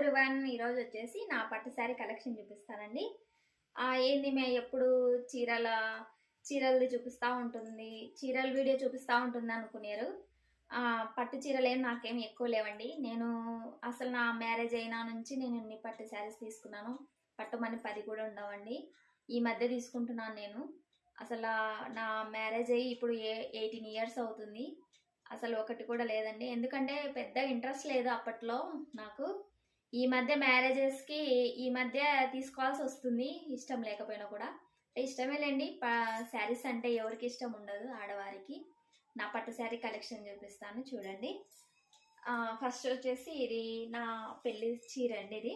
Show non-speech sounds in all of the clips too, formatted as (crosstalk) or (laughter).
Everyone ఈరోజు వచ్చేసి నా పట్టు శారీ కలెక్షన్ చూపిస్తానండి. ఏంది మే ఎప్పుడు చీరల చీరలది చూపిస్తూ ఉంటుంది చీరల వీడియో చూపిస్తూ ఉంటుంది అనుకున్నారు. పట్టు చీరలు ఏం నాకేం ఎక్కువ లేవండి. నేను అసలు నా మ్యారేజ్ అయినా నుంచి నేను ఇన్ని పట్టు శారీస్ తీసుకున్నాను పట్టుమని పది కూడా ఉండవండి. ఈ మధ్య తీసుకుంటున్నాను నేను. అసలు నా మ్యారేజ్ అయ్యి ఇప్పుడు ఏ ఎయిటీన్ ఇయర్స్ అవుతుంది. అసలు ఒకటి కూడా లేదండి. ఎందుకంటే పెద్ద ఇంట్రెస్ట్ లేదు అప్పట్లో నాకు. ఈ మధ్య మ్యారేజెస్కి ఈ మధ్య తీసుకోవాల్సి వస్తుంది. ఇష్టం లేకపోయినా కూడా. ఇష్టమే లేండి. శారీస్ అంటే ఎవరికి ఇష్టం ఉండదు ఆడవారికి. నా పట్టు శారీ కలెక్షన్ చూపిస్తాను చూడండి. ఫస్ట్ వచ్చేసి ఇది నా పెళ్ళి చీర అండి ఇది.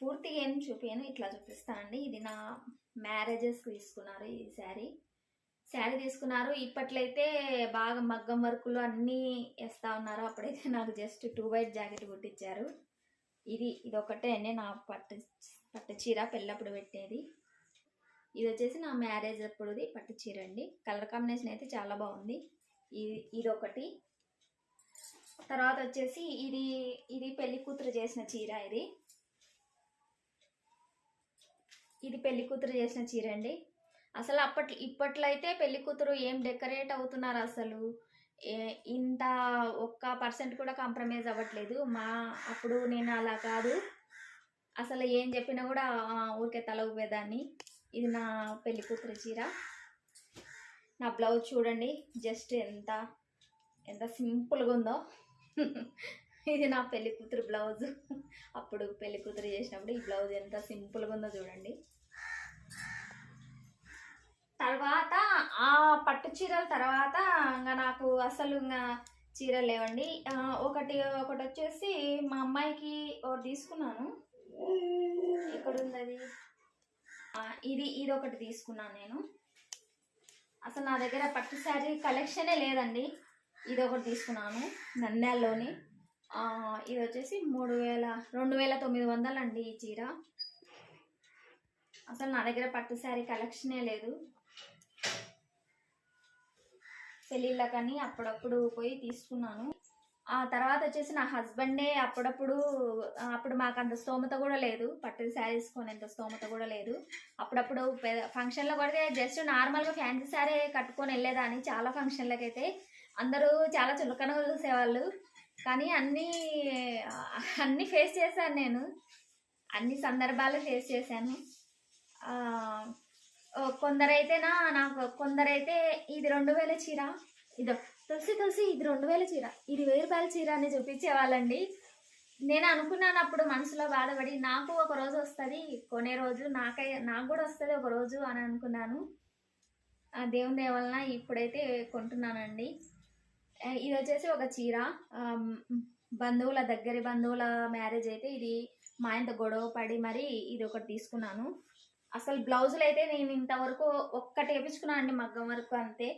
పూర్తిగా ఏం చూపించాను ఇట్లా చూపిస్తానండి ఇది నా మ్యారేజెస్కి తీసుకున్నారు ఈ శారీ. శారీ తీసుకున్నారు. ఇప్పట్లయితే బాగా మగ్గం వర్కులు అన్నీ వేస్తూ ఉన్నారు. అప్పుడైతే నాకు జస్ట్ టూ వైట్ జాకెట్ కుట్టించారు ఇది ఇది ఒకటే అండి. నా పట్టు పట్టు చీర పెళ్ళప్పుడు పెట్టేది. ఇది వచ్చేసి నా మ్యారేజ్ అప్పుడుది పట్టు చీర అండి. కలర్ కాంబినేషన్ అయితే చాలా బాగుంది. ఇది ఇది ఒకటి తర్వాత వచ్చేసి ఇది ఇది పెళ్ళి కూతురు చేసిన చీర ఇది. ఇది పెళ్ళి కూతురు చేసిన చీర అండి. అసలు అప్పట్లో ఇప్పట్లో అయితే పెళ్ళి కూతురు ఏం డెకరేట్ అవుతున్నారు అసలు? ఏ- ఇంత ఒక్క పర్సెంట్ కూడా కాంప్రమైజ్ అవ్వట్లేదు. మా అప్పుడు నేను అలా కాదు. అసలు ఏం చెప్పినా కూడా ఊరికే తల ఊపేదాన్ని. ఇది నా పెళ్ళి కూతురు చీర. నా బ్లౌజ్ చూడండి. జస్ట్ ఎంత ఎంత సింపుల్గా ఉందో. ఇది నా పెళ్ళి కూతురు బ్లౌజ్ అప్పుడు పెళ్ళి కూతురు చేసినప్పుడు ఈ బ్లౌజ్ ఎంత సింపుల్గా ఉందో చూడండి తర్వాత ఆ పట్టు చీరల తర్వాత ఇంకా నాకు అసలు ఇంకా చీరలు లేవండి. ఒకటి ఒకటి వచ్చేసి మా అమ్మాయికి ఒకటి తీసుకున్నాను. ఎక్కడ ఉంది అది ఇది ఇది ఒకటి తీసుకున్నాను నేను. అసలు నా దగ్గర పట్టు శారీ కలెక్షనే లేదండి. ఇది ఒకటి తీసుకున్నాను నంద్యాలలోని. ఇది వచ్చేసి మూడు వేల రెండు వేల తొమ్మిది వందలు అండి ఈ చీర. అసలు నా దగ్గర పట్టు శారీ కలెక్షనే లేదు. పెళ్ళిళ్ళకని అప్పుడప్పుడు పోయి తీసుకున్నాను. ఆ తర్వాత వచ్చేసి నా హస్బెండే అప్పుడప్పుడు అప్పుడు మాకు అంత స్తోమత కూడా లేదు. పట్టు శారీస్ కొనేంత స్తోమత కూడా లేదు. అప్పుడప్పుడు ఫంక్షన్లో కొడితే జస్ట్ నార్మల్గా ఫ్యాన్సీ శారీ కట్టుకొని వెళ్ళేదాన్ని చాలా ఫంక్షన్లకి అయితే అందరూ చాలా చులకనగా చూసేవాళ్ళు. కానీ అన్నీ అన్నీ ఫేస్ చేశాను నేను. అన్ని సందర్భాలు ఫేస్ చేశాను. ఓ, కొందరైతే నా నాకు కొందరైతే ఇది రెండు వేల చీర. ఇదో తులసి తులసి ఇది రెండు వేల చీర. ఇది వెయ్యి రూపాయల చీర అని చూపించేవాళ్ళండి. నేను అనుకున్నాను అప్పుడు మనసులో బాధపడి నాకు ఒక రోజు వస్తుంది కొనే రోజు నాకై నాకు కూడా వస్తుంది ఒక రోజు అని అనుకున్నాను. ఆ దేవుని దేవలన ఇప్పుడైతే కొంటున్నానండి. ఇది వచ్చేసి ఒక చీర. బంధువుల దగ్గరి బంధువుల మ్యారేజ్ అయితే ఇది మా ఇంత గొడవ పడి మరి ఇది ఒకటి తీసుకున్నాను. అసలు బ్లౌజులు అయితే నేను ఇంతవరకు ఒక్కటి వేపించుకున్నా అండి మగ్గం వరకు అంతే.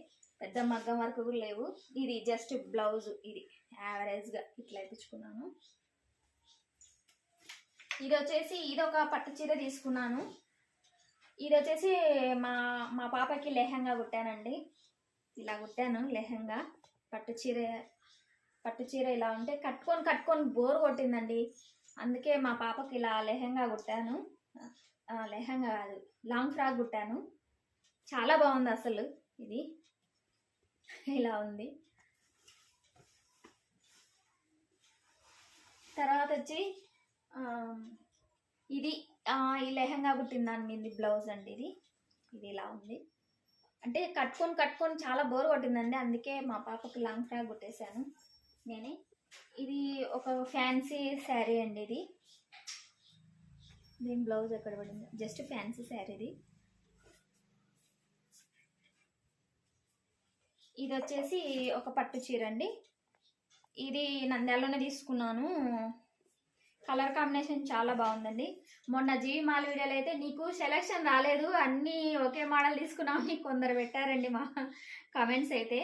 పెద్ద మగ్గం వరకు కూడా లేవు. ఇది జస్ట్ బ్లౌజ్. ఇది యావరేజ్గా ఇట్లా వేపించుకున్నాను. ఇది వచ్చేసి ఇది ఒక పట్టు చీర తీసుకున్నాను. ఇది వచ్చేసి మా మా పాపకి లెహంగా కుట్టానండి. ఇలా కుట్టాను లెహంగా. పట్టు చీర పట్టు చీర ఇలా ఉంటే కట్టుకొని కట్టుకొని బోర్ కొట్టిందండి. అందుకే మా పాపకి ఇలా లెహంగా కుట్టాను. లెహంగా కాదు లాంగ్ ఫ్రాక్ కుట్టాను. చాలా బాగుంది అసలు ఇది. ఇలా ఉంది. తర్వాత వచ్చి ఇది ఈ లెహంగా కుట్టిన దాని మీద బ్లౌజ్ అండి ఇది. ఇది ఇలా ఉంది. అంటే కట్టుకొని కట్టుకొని చాలా బోర్ కొట్టిందండి. అందుకే మా పాపకు లాంగ్ ఫ్రాక్ కుట్టేశాను నేనే. ఇది ఒక ఫ్యాన్సీ శారీ అండి ఇది. దీని బ్లౌజ్ ఎక్కడ పడింది? జస్ట్ ఫ్యాన్సీ శారీ ఇది ఇది వచ్చేసి ఒక పట్టు చీర అండి ఇది నంద్యాలలోనే తీసుకున్నాను. కలర్ కాంబినేషన్ చాలా బాగుందండి. మొన్న జీవి మాల్ వీడియోలో అయితే నీకు సెలెక్షన్ రాలేదు. అన్నీ ఒకే మోడల్ తీసుకున్నామని కొందరు పెట్టారండి మా కమెంట్స్ అయితే.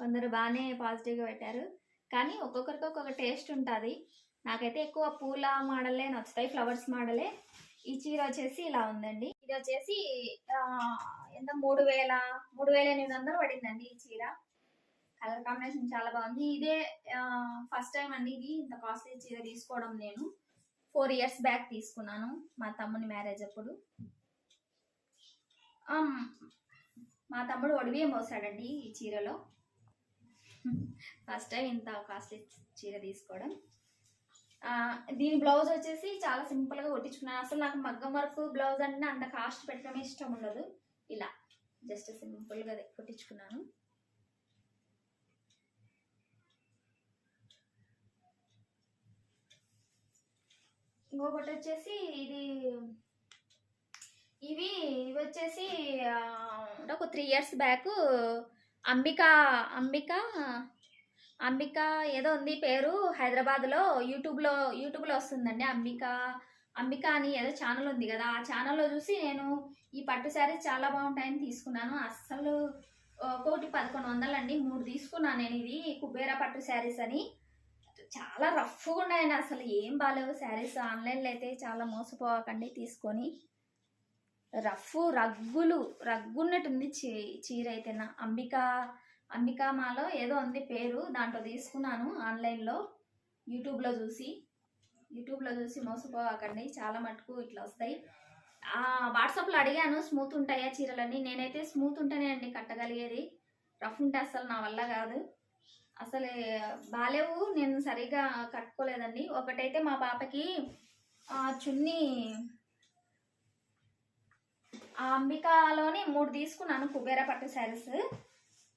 కొందరు బాగానే పాజిటివ్గా పెట్టారు. కానీ ఒక్కొక్కరికి ఒక్కొక్క టేస్ట్ ఉంటుంది. నాకైతే ఎక్కువ పూల మోడలే నచ్చుతాయి. ఫ్లవర్స్ మోడలే. ఈ చీర వచ్చేసి ఇలా ఉందండి. ఇది వచ్చేసి ఎంత? మూడు వేల మూడు వేల ఎనిమిది వందలు పడిందండి ఈ చీర. కలర్ కాంబినేషన్ చాలా బాగుంది. ఇదే ఫస్ట్ టైం అండి ఇది. ఇంత కాస్ట్లీ చీర తీసుకోవడం నేను. ఫోర్ ఇయర్స్ బ్యాక్ తీసుకున్నాను మా తమ్ముని మ్యారేజ్ అప్పుడు. మా తమ్ముడు ఒడివేం పోసాడండి ఈ చీరలో. (laughs) ఫస్ట్ టైం ఇంత కాస్ట్లీ చీర తీసుకోవడం. దీని బ్లౌజ్ వచ్చేసి చాలా సింపుల్గా కొట్టించుకున్నాను అసలు నాకు మగ్గం వర్క్ బ్లౌజ్ అంటే అంత కాస్ట్ పెట్టడమే ఇష్టం ఉండదు. ఇలా జస్ట్ సింపుల్గా కొట్టించుకున్నాను. ఇంకొకటి వచ్చేసి ఇది ఇవి ఇవి వచ్చేసి అంటే ఒక three years back Ambika Ambika Ambika ఏదో ఉంది పేరు హైదరాబాద్లో యూట్యూబ్లో యూట్యూబ్లో వస్తుందండి అంబిక. అంబిక అని ఏదో ఛానల్ ఉంది కదా ఆ ఛానల్లో చూసి నేను ఈ పట్టు శారీస్ చాలా బాగుంటాయని తీసుకున్నాను. అస్సలు ఒకటి పదకొండు వందలండి. మూడు తీసుకున్నాను నేను ఇది కుబేరా పట్టు శారీస్ అని. చాలా రఫ్గా ఉన్నాయండి అసలు. ఏం బాగాలేవు శారీస్ ఆన్లైన్లో అయితే చాలా మోసపోవకండి తీసుకొని. రఫ్ రగ్గులు రగ్గున్నట్టుంది చీ చీర అయితేనా అంబిక. అంబికామాలో ఏదో ఉంది పేరు దాంట్లో తీసుకున్నాను ఆన్లైన్లో యూట్యూబ్లో చూసి. యూట్యూబ్లో చూసి మోసపోవకండి చాలా మటుకు ఇట్లా వస్తాయి. ఆ, వాట్సాప్లో అడిగాను స్మూత్ ఉంటాయా చీరలన్నీ? నేనైతే స్మూత్ ఉంటేనే అండి కట్టగలిగేది. రఫ్ ఉంటే అసలు నా వల్ల కాదు. అసలు బాలేవు నేను సరిగా కట్టుకోలేదండి. ఒకటైతే మా పాపకి చున్నీ ఆ అంబికాలోని మూడు తీసుకున్నాను కుబేర పట్టు శారీస్.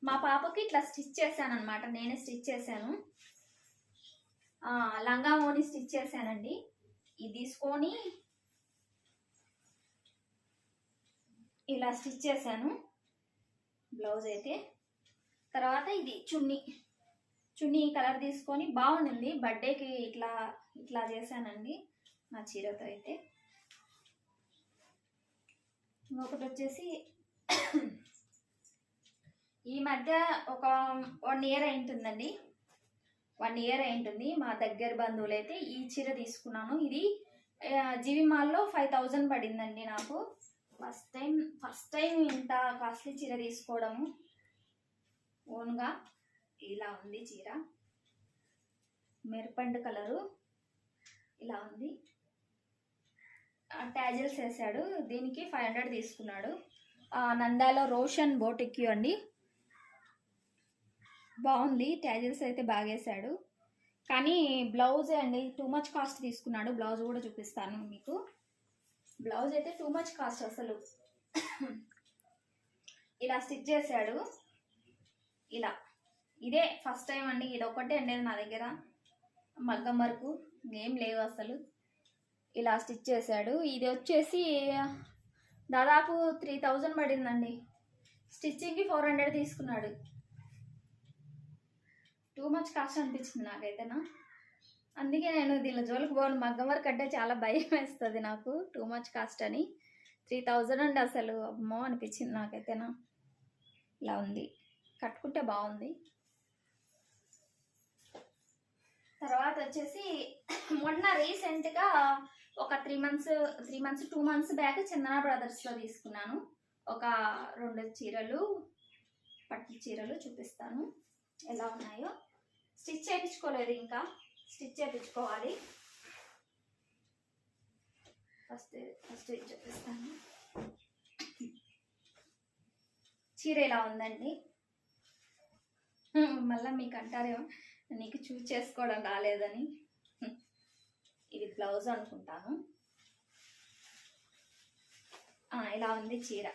మా పాపకి ఇట్లా స్టిచ్ చేశాను అనమాట నేనే స్టిచ్ చేశాను. లంగా ఓని స్టిచ్ చేశానండి. ఇది తీసుకొని ఇలా స్టిచ్ చేశాను. బ్లౌజ్ అయితే. తర్వాత ఇది చున్నీ. చున్నీ కలర్ తీసుకొని బాగుంది. బర్త్డేకి ఇట్లా ఇట్లా చేశానండి. నా చీరతో అయితే. ఇంకొకటి వచ్చేసి ఈ మధ్య ఒక వన్ ఇయర్ అయింటుందండి. వన్ ఇయర్ అయింటుంది. మా దగ్గర బంధువులు అయితే ఈ చీర తీసుకున్నాను. ఇది ఆ, జీవి మాల్లో ఫైవ్ థౌజండ్ పడిందండి నాకు. ఫస్ట్ టైం ఫస్ట్ టైం ఇంత కాస్ట్లీ చీర తీసుకోవడము. ఓన్గా ఇలా ఉంది చీర. మెరుపండు కలరు ఇలా ఉంది. ట్యాజిల్స్ వేసాడు. దీనికి ఫైవ్ హండ్రెడ్ తీసుకున్నాడు. నందాలో రోషన్ బోటిక్యూ అండి. బాగుంది. ట్యాజిల్స్ అయితే బాగేశాడు కానీ బ్లౌజ్ అండి టూ మచ్ కాస్ట్ తీసుకున్నాడు. బ్లౌజ్ కూడా చూపిస్తాను మీకు. బ్లౌజ్ అయితే టూ మచ్ కాస్ట్ అసలు. ఇలా స్టిచ్ చేశాడు. ఇలా. ఇదే ఫస్ట్ టైం అండి. ఇది ఒకటే అండి నా దగ్గర. మగ్గం వరకు ఏం లేవు అసలు. ఇలా స్టిచ్ చేశాడు. ఇది వచ్చేసి దాదాపు త్రీ థౌజండ్ పడిందండి. స్టిచ్చింగ్కి ఫోర్ హండ్రెడ్ తీసుకున్నాడు. టూ మచ్ కాస్ట్ అనిపించింది నాకైతేనా అందుకే నేను దీనిలో జోలికి పోను. మగ్గం వర్క్ అంటే చాలా భయం వేస్తుంది నాకు. టూ మచ్ కాస్ట్ అని. త్రీ థౌజండ్ అండి అసలు. అమ్మో అనిపించింది నాకైతేనా ఇలా ఉంది. కట్టుకుంటే బాగుంది. తర్వాత వచ్చేసి మొన్న రీసెంట్గా ఒక three months three months two months back Chandana బ్రదర్స్లో తీసుకున్నాను. ఒక రెండు చీరలు పట్టు చీరలు చూపిస్తాను. ఎలా ఉన్నాయో. స్టిచ్ చేయించుకోలేదు ఇంకా. స్టిచ్ చేయించుకోవాలి. ఫస్ట్ ఫస్ట్ చూపిస్తాను చీర ఎలా ఉందండి? (laughs) మళ్ళీ మీకు అంటారేమో నీకు చూజ్ చేసుకోవడం రాలేదని. (laughs) ఇది బ్లౌజ్ అనుకుంటాను. ఇలా ఉంది చీర?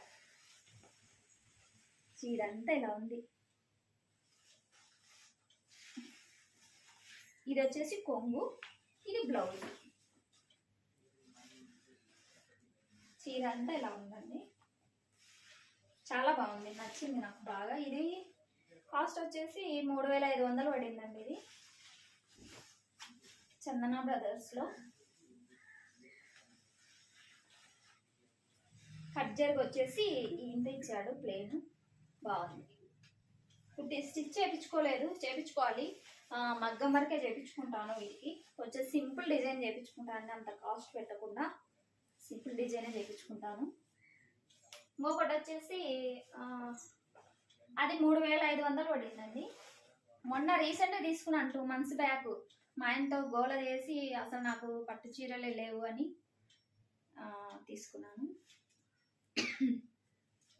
చీర అంతా ఇలా ఉంది? ఇది వచ్చేసి కొంగు ఇది బ్లౌజ్. చీర అంతా ఇలా ఉందండి. చాలా బాగుంది నచ్చింది నాకు బాగా. ఇది కాస్ట్ వచ్చేసి మూడు వేల ఐదు వందలు పడిందండి ఇది. చందన బ్రదర్స్లో. కట్ జరిగి వచ్చేసి ఇంత ఇచ్చాడు ప్లేన్ బాగుంది. ఇప్పుడు స్టిచ్ చేయించుకోలేదు చేయించుకోవాలి మగ్గం వరకే చేయించుకుంటాను వీటికి. కొంచెం సింపుల్ డిజైన్ చేయించుకుంటాను అంత కాస్ట్ పెట్టకుండా. సింపుల్ డిజైనే చేయించుకుంటాను ఇంకొకటి వచ్చేసి అది మూడు వేల ఐదు వందలు పడిందండి. మొన్న రీసెంట్గా తీసుకున్నాను టూ మంత్స్ బ్యాక్ మా ఆయనతో గోల చేసి అసలు నాకు పట్టు చీరలే లేవు అని తీసుకున్నాను.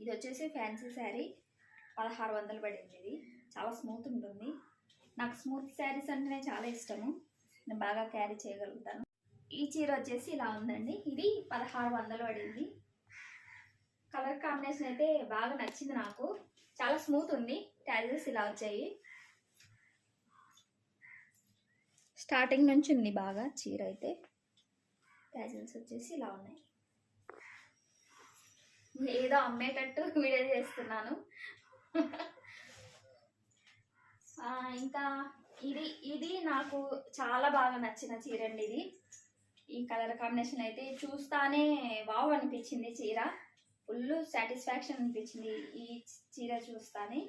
ఇది వచ్చేసి ఫ్యాన్సీ శారీ. పదహారు వందలు పడింది ఇది. చాలా స్మూత్ ఉంటుంది. నాకు స్మూత్ శారీస్ అంటేనే చాలా ఇష్టము. నేను బాగా క్యారీ చేయగలుగుతాను. ఈ చీర వచ్చేసి ఇలా ఉందండి. ఇది పదహారు వందలు పడింది. కలర్ కాంబినేషన్ అయితే బాగా నచ్చింది నాకు. చాలా స్మూత్ ఉంది. ట్యాజెస్ ఇలా వచ్చాయి. స్టార్టింగ్ నుంచి ఉంది బాగా చీర అయితే. ట్యాజెస్ వచ్చేసి ఇలా ఉన్నాయి. ఏదో అమ్మేటట్టు (laughs) వీడియో చేస్తున్నాను. ఇంకా ఇది ఇది నాకు చాలా బాగా నచ్చిన చీర అండి ఇది. ఈ కలర్ కాంబినేషన్ అయితే చూస్తానే వావ్ అనిపించింది చీర. ఫుల్ సాటిస్ఫాక్షన్ అనిపించింది ఈ చీర చూస్తానే.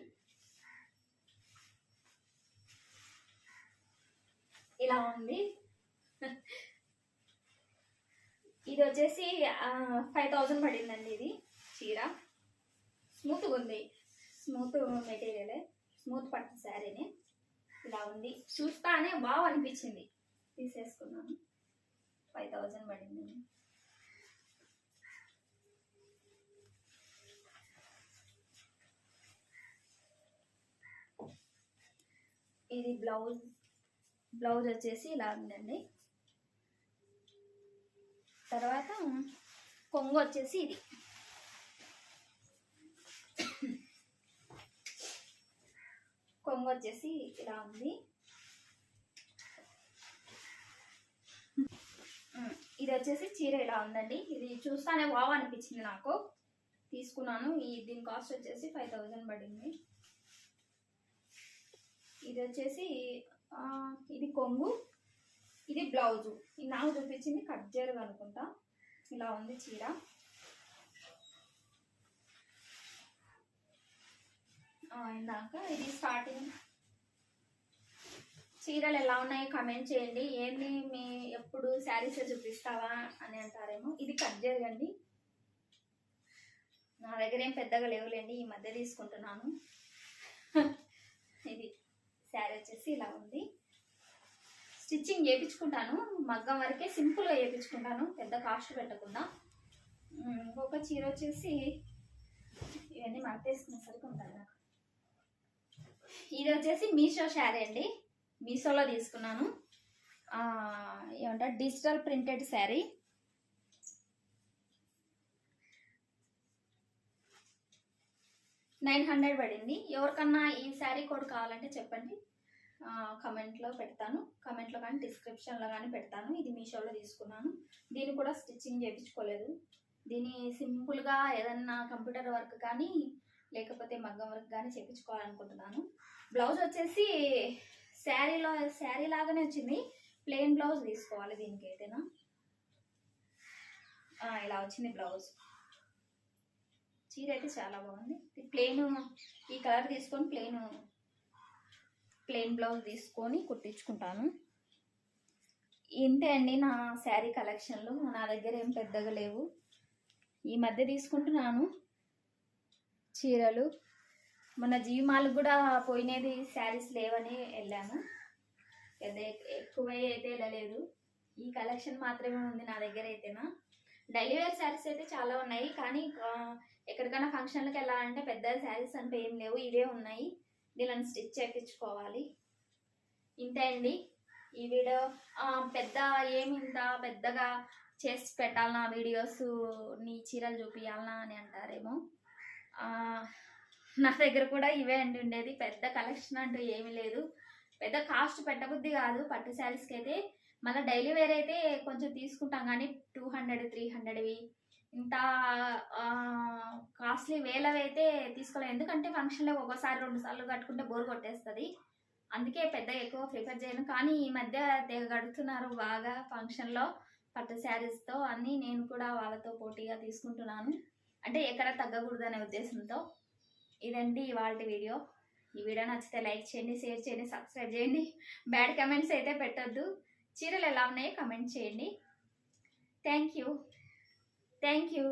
ఇలా ఉంది. ఇది వచ్చేసి ఫైవ్ థౌజండ్ పడిందండి ఇది చీర. స్మూత్గా ఉంది. స్మూత్ మెటీరియలే. స్మూత్ పట్టిన శారీని. ఇలా ఉంది. చూస్తానే బాగా అనిపించింది. తీసేసుకున్నాను. ఫైవ్ థౌజండ్ పడింది. ఇది బ్లౌజ్. బ్లౌజ్ వచ్చేసి ఇలా ఉందండి. తర్వాత కొంగు వచ్చేసి ఇది కొంగు వచ్చేసి ఇలా ఉంది. ఇది వచ్చేసి చీర ఇలా ఉందండి. ఇది చూస్తానే వావ్ అనిపించింది నాకు. తీసుకున్నాను. ఈ దీని కాస్ట్ వచ్చేసి ఫైవ్ థౌజండ్ పడింది. ఇది వచ్చేసి ఇది కొంగు ఇది బ్లౌజు. ఇది నాకు చూపించింది కట్ జరుగు అనుకుంటా. ఇలా ఉంది చీర. ఇందాక ఇది స్టార్టింగ్ చీరలు ఎలా ఉన్నాయో కమెంట్ చేయండి. ఏంది మీ ఎప్పుడు శారీస్ చూపిస్తావా అని అంటారేమో. ఇది కట్ చేయగండి నా దగ్గర ఏం పెద్దగా లేవులేండి ఈ మధ్య తీసుకుంటున్నాను. ఇది శారీ వచ్చేసి ఇలా ఉంది. స్టిచ్చింగ్ చేయించుకుంటాను. మగ్గం వరకే సింపుల్గా చేయించుకుంటాను. పెద్ద కాస్ట్ పెట్టకుండా. ఇంకొక చీర వచ్చేసి ఇవన్నీ మడతేసుకునేసరికి ఉంటాయి నాకు. ఇది వచ్చేసి మీషో శారీ అండి. మీషోలో తీసుకున్నాను. ఏమంటారు? Digital printed saree. Nine hundred పడింది. ఎవరికన్నా ఈ శారీ కోడ్ కావాలంటే చెప్పండి. కమెంట్లో పెడతాను. కమెంట్లో కానీ డిస్క్రిప్షన్లో కానీ పెడతాను. ఇది మీషోలో తీసుకున్నాను. దీన్ని కూడా స్టిచ్చింగ్ చేయించుకోలేదు. దీన్ని సింపుల్గా ఏదన్నా కంప్యూటర్ వర్క్ కానీ లేకపోతే మగ్గం వర్క్ కానీ చేయించుకోవాలనుకుంటున్నాను. బ్లౌజ్ వచ్చేసి శారీలో శారీ లాగానే వచ్చింది. ప్లెయిన్ బ్లౌజ్ తీసుకోవాలి దీనికి అయితేనా ఇలా వచ్చింది బ్లౌజ్. చీర అయితే చాలా బాగుంది. ప్లెయిన్ ఈ కలర్ తీసుకొని ప్లెయిన్ ప్లెయిన్ బ్లౌజ్ తీసుకొని కుట్టించుకుంటాను. ఇంతే అండి నా శారీ కలెక్షన్లు. నా దగ్గర ఏం పెద్దగా లేవు. ఈ మధ్య తీసుకుంటున్నాను. చీరలు. మన జీవిమాలకు కూడా పోయినది శారీస్ లేవని వెళ్ళాను పెద్ద ఎక్కువ అయితే వెళ్ళలేదు. ఈ కలెక్షన్ మాత్రమే ఉంది నా దగ్గర అయితేనా? డైలీ వేర్ శారీస్ అయితే చాలా ఉన్నాయి. కానీ ఎక్కడికైనా ఫంక్షన్లకు వెళ్ళాలంటే పెద్ద శారీస్ అంటే ఏం లేవు. ఇవే ఉన్నాయి. దీనిని స్టిచ్ చేయించుకోవాలి. ఇంతే అండి. ఈ వీడియో పెద్ద ఏమి ఇంత పెద్దగా చేసి పెట్టాలనా వీడియోస్ నీ చీరలు చూపించాలనా అని అంటారేమో. నా దగ్గర కూడా ఇవే అండి ఉండేది. పెద్ద కలెక్షన్ అంటూ ఏమీ లేదు. పెద్ద కాస్ట్ పెట్టబుద్ధి కాదు. పట్టు శారీస్కి అయితే మళ్ళీ డైలీ వేర్ అయితే కొంచెం తీసుకుంటాం కానీ టూ హండ్రెడ్ త్రీ హండ్రెడ్వి ఇంత కాస్ట్లీ వేలవి అయితే తీసుకోలేదు ఎందుకంటే ఫంక్షన్లో ఒక్కోసారి రెండు సార్లు కట్టుకుంటే బోర్ కొట్టేస్తుంది. అందుకే పెద్ద ఎక్కువ ప్రిఫర్ చేయను. కానీ ఈ మధ్య తెగ కడుతున్నారు బాగా ఫంక్షన్లో పట్టు శారీస్తో అన్నీ నేను కూడా వాళ్ళతో పోటీగా తీసుకుంటున్నాను. అంటే ఎక్కడ తగ్గకూడదనే ఉద్దేశంతో. ఇదండి ఇవాళ వీడియో. ఈ వీడియో నచ్చితే లైక్ చేయండి షేర్ చేయండి సబ్స్క్రైబ్ చేయండి. బ్యాడ్ కమెంట్స్ అయితే పెట్టొద్దు. చీరలు ఎలా ఉన్నాయో కమెంట్ చేయండి. Thank you. Thank you.